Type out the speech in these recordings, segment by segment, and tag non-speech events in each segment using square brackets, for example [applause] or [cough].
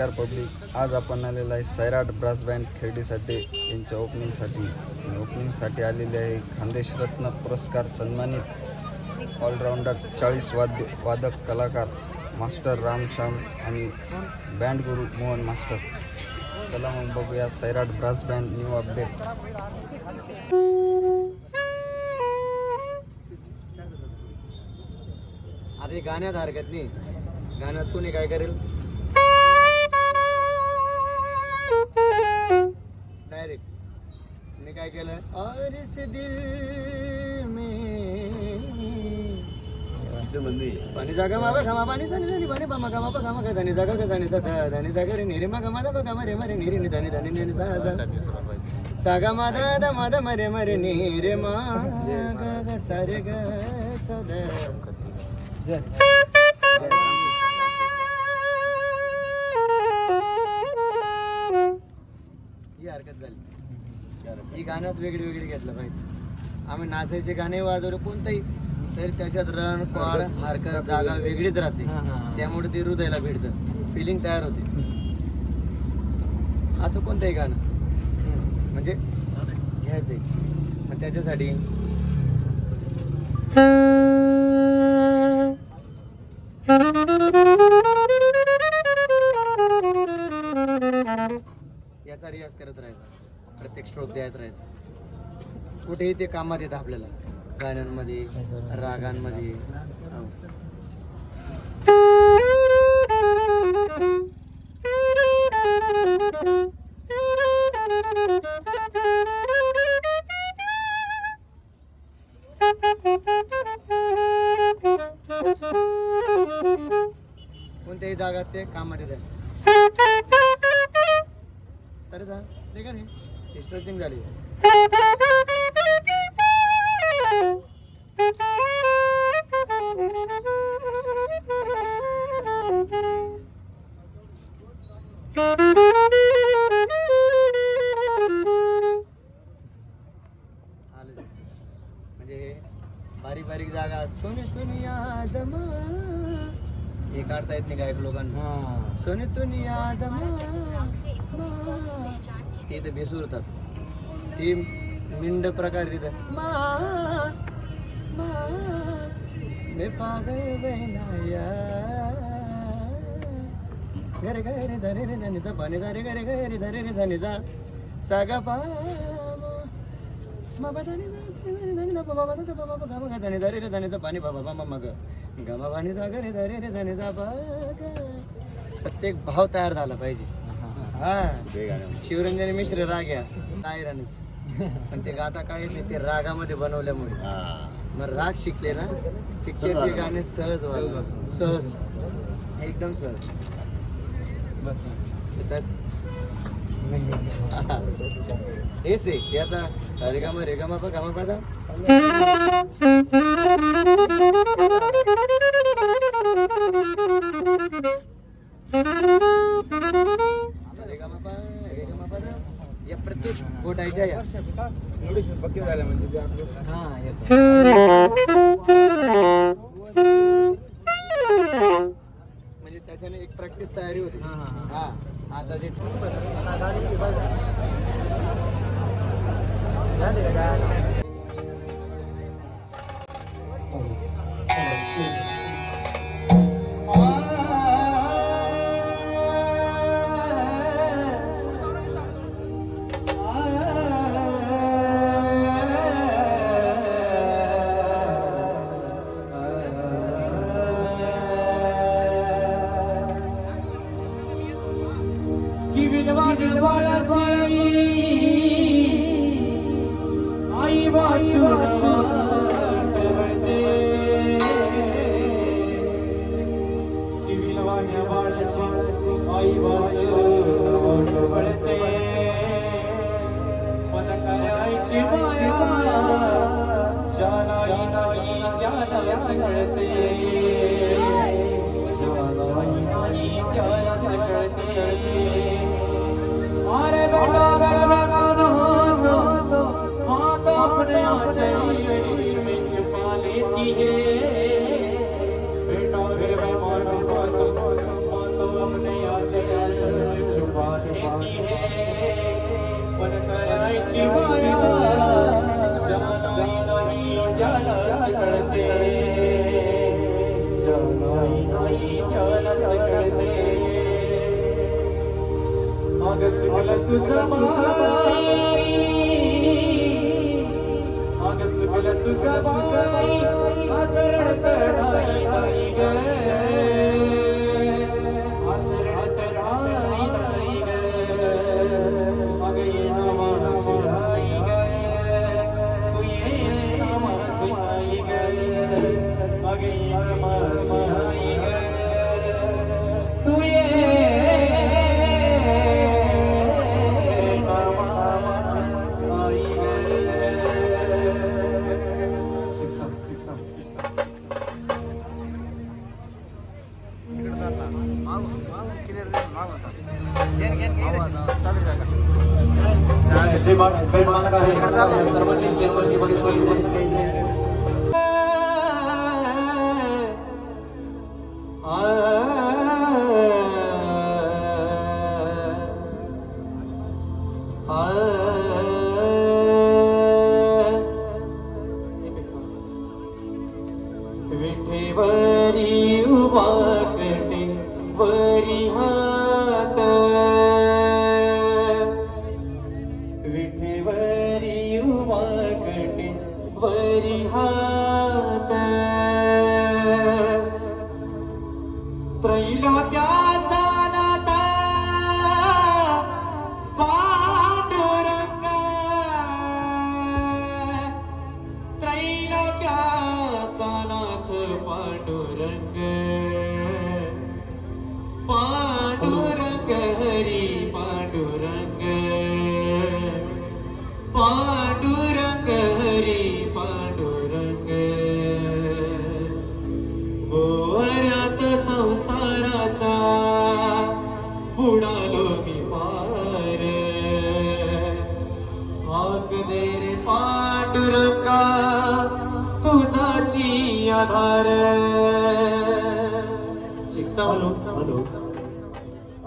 नमस्कार पब्लिक. आज आपण आलेलो आहे सैराट ब्रास बँड खरेदीसाठी यांच्या ओपनिंगसाठी. ओपनिंगसाठी आलेले आहे खानदेश रत्न पुरस्कार सन्मानित ऑलराऊंडर चाळीस वाद्य वादक कलाकार मास्टर रामश्याम आणि बँड गुरु मोहन मास्टर. चला मग बघूया Sairat brass band new update. आता गाण्यात हरकत नाही गाण्यात कोणी काय करेल? काय केलं और इस दिल में पाणी जागा मावा घामा पाणी धनी धनी पाणी पामा गामा पा गामा का धनी जागा का धनी धा धनी जागा रे निरे मा गमा दा बा गमा रे मरे निरे नि धनी धनी नि सा सागा मा दा दा मा दा मरे मरे निरे मा गा गा सा रे गा सा दा ही हरकत झाली. ही गाण्यात वेगळी वेगळी घेतलं पाहिजे. आम्ही नाचायचे गाणे वाजवले कोणतंही तरी त्याच्यात रण कॉड हरकत जागा वेगळीच राहते. त्यामुळे ते हृदयाला भेटतं फिलिंग तयार होते. असं कोणतंही गाणं. म्हणजे घ्यायचंय. मग त्याच्यासाठी याचा [laughs] कुठेही ते कामात येतं आपल्याला. गाण्यांमध्ये रागांमध्ये. हो. कोणत्याही जागात ते कामात येतात. सर जा. झाली. सोने तुनी याद मा. मा. ते इथे बेसूरतात ते मिंड प्रकार तिथं मा मा मे पागल बनाया घरे घरे धरे रे धने चा पाणी धरे घरे घरे धरे रे धने जा सागा पा मग धने धने धने धा बाबा धा बाबा गा गा धने धरे रे धने चा पाणी बाबा बाबा मग गमा पाणी जा घरे धरे रे धने जा बा प्रत्येक भाव तयार झाला पाहिजे. हा. शिवरंजनी मिश्र राग या. टायराने पण ते गाता काय ते रागामध्ये बनवल्यामुळे. मग राग शिकले ना पिक्चरचे गाणे सहज सहज. एकदम सहज. [laughs] हा. हेच आहे. याचा सारेगामा रेगामा पा गामा पादा आहे. सर्वांनी Father.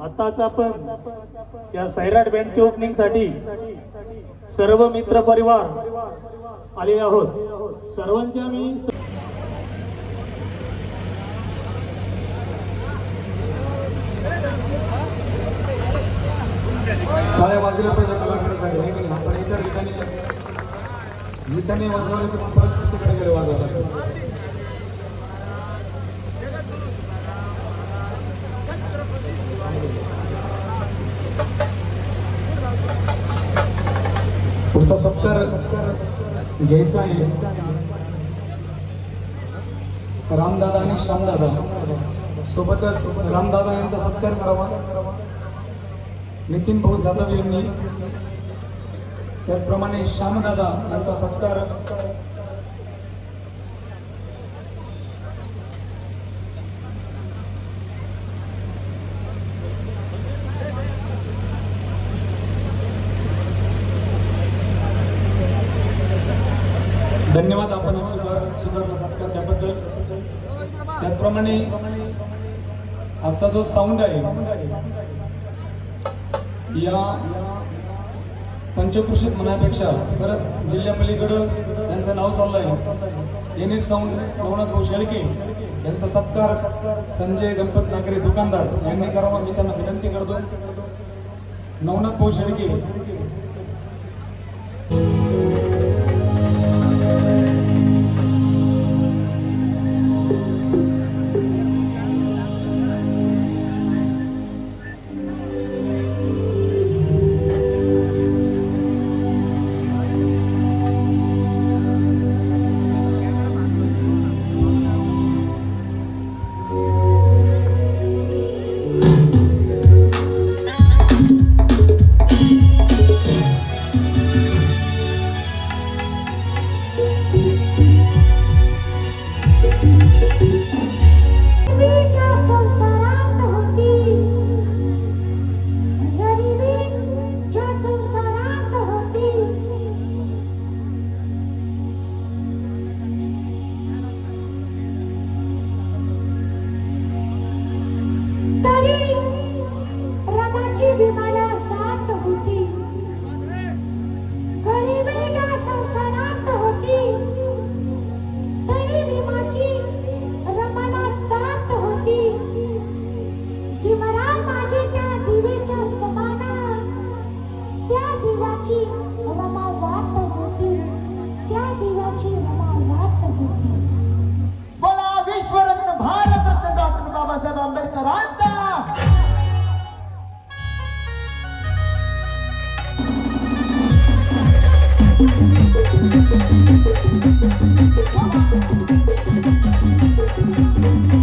आताच आपण या सैराट बँडची ओपनिंगसाठी सर्व मित्र परिवार आलेले आहोत. सर्वांच्या मी टाळ्या वाजल्या पाहिजे कलाकारासाठी आहे की नाही? पण इतर ठिकाणी ठिकाणी वाजवले तर परत तिकडे गेले वाजवतात पुढचा सत्कार घ्यायचा आहे. रामदादा आणि श्यामदादा. सोबतच रामदादा यांचा सत्कार करावा. नितीन भाऊ जाधव यांनी. त्याचप्रमाणे श्यामदादा यांचा सत्कार धन्यवाद आपण स्वीकार स्वीकारला सत्कार त्याबद्दल त्याचप्रमाणे आजचा जो साऊंड आहे या पंचकृषीत म्हणण्यापेक्षा खरंच जिल्ह्यापलीकडं त्यांचं नाव चाललंय. एन एस साऊंड नवनाथ भाऊ शेळके यांचा सत्कार संजय गणपत नागरे दुकानदार यांनी करावा. मी त्यांना विनंती करतो. नवनाथ भाऊ शेळके. Thank you.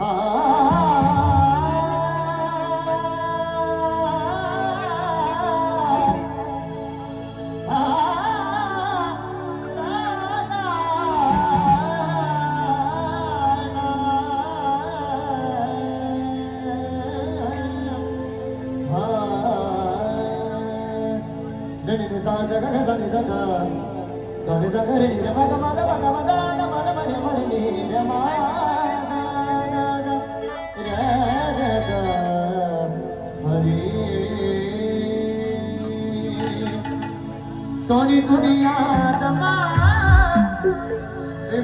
सोनी दुनिया दमा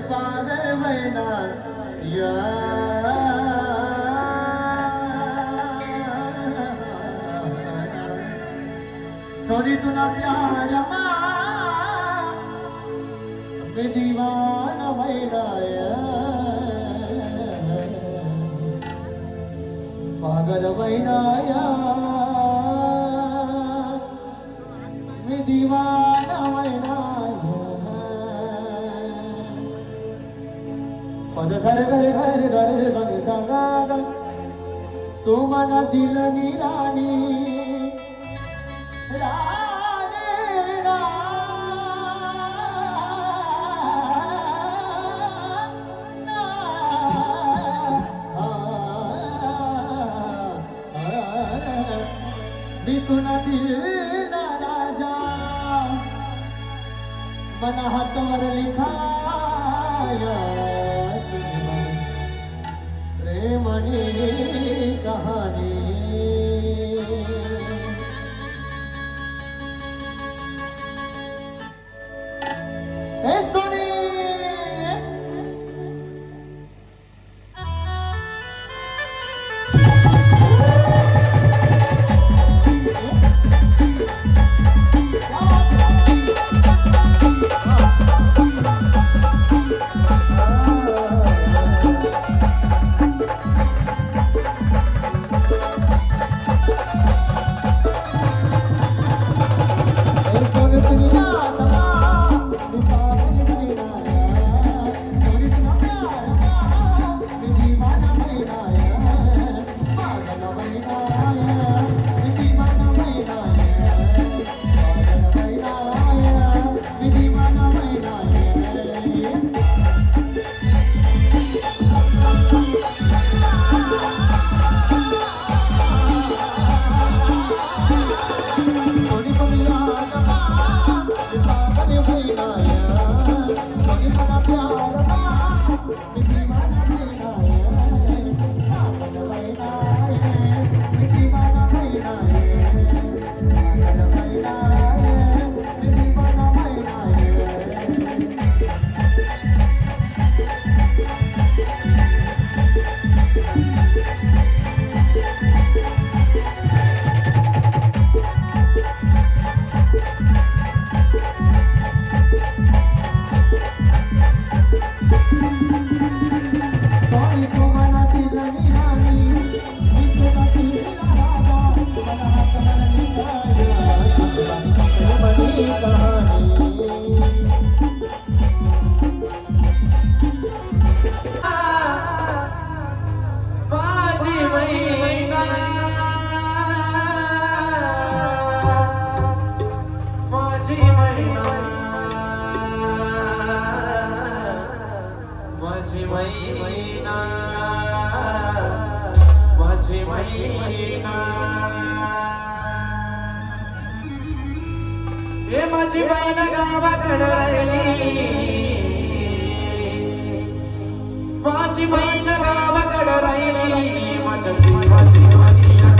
पागल मैना या सोनी तुना प्यार मा मैं दीवाना मैना या पागल मैना या मी दिवाना पद घर घर घर घर रे सांगा तू मना दिल मी राणी मी तुला दिल राजा मना हातवर लिखाया कहा మజిమైనా మజిమైనా. ఏ మజిమైన గావకడరని మాజిమైన గావకడరని మజి మజి మజియా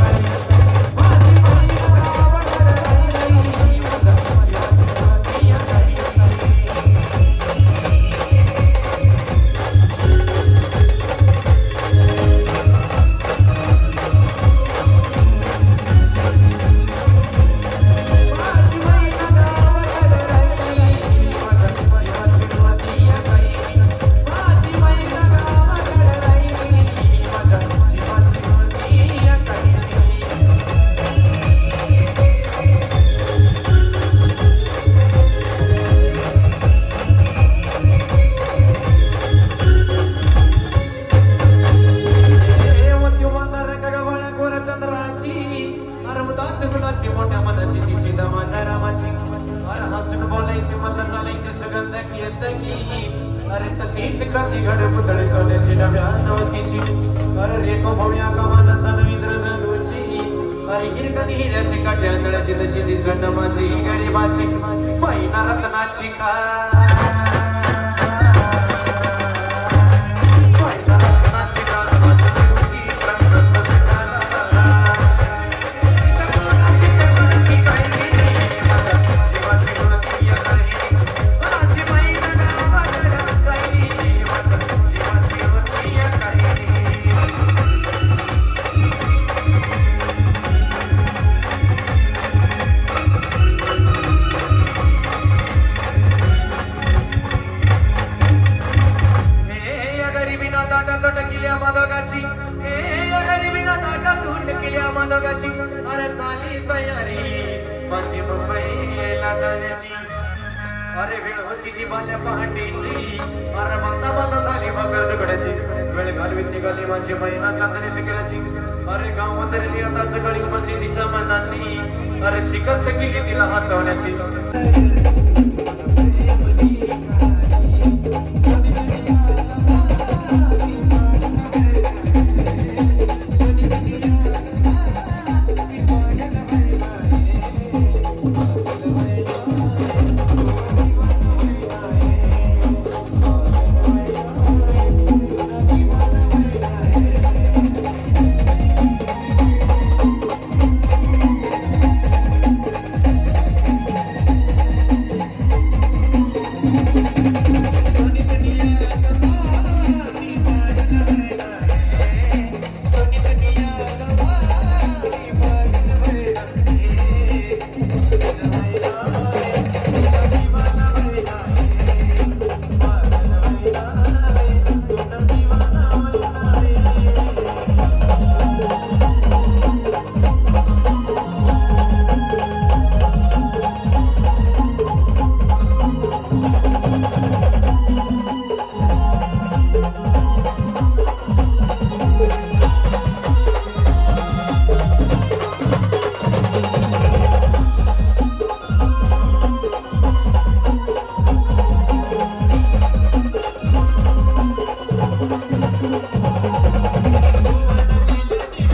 की अरे क्रांती घड पुतळे सोन्याची नव्या नवतीची. अरे रेखो भव्या कमानाचा नवींद्र धनुची अरे हिरकणी हिऱ्याची काट्या आंधळ्याची तशी दिसण माझी. गरीबाची महिना रत्नाची का? पहाटेची अरे माता माता झाली मगर दगडाची. वेळ घालवीत निघाली माझी महिना चांदणी शिकण्याची अरे गाव उतरली आता सकाळी उमटली तिच्या मनाची. अरे शिकस्त केली तिला हसवण्याची.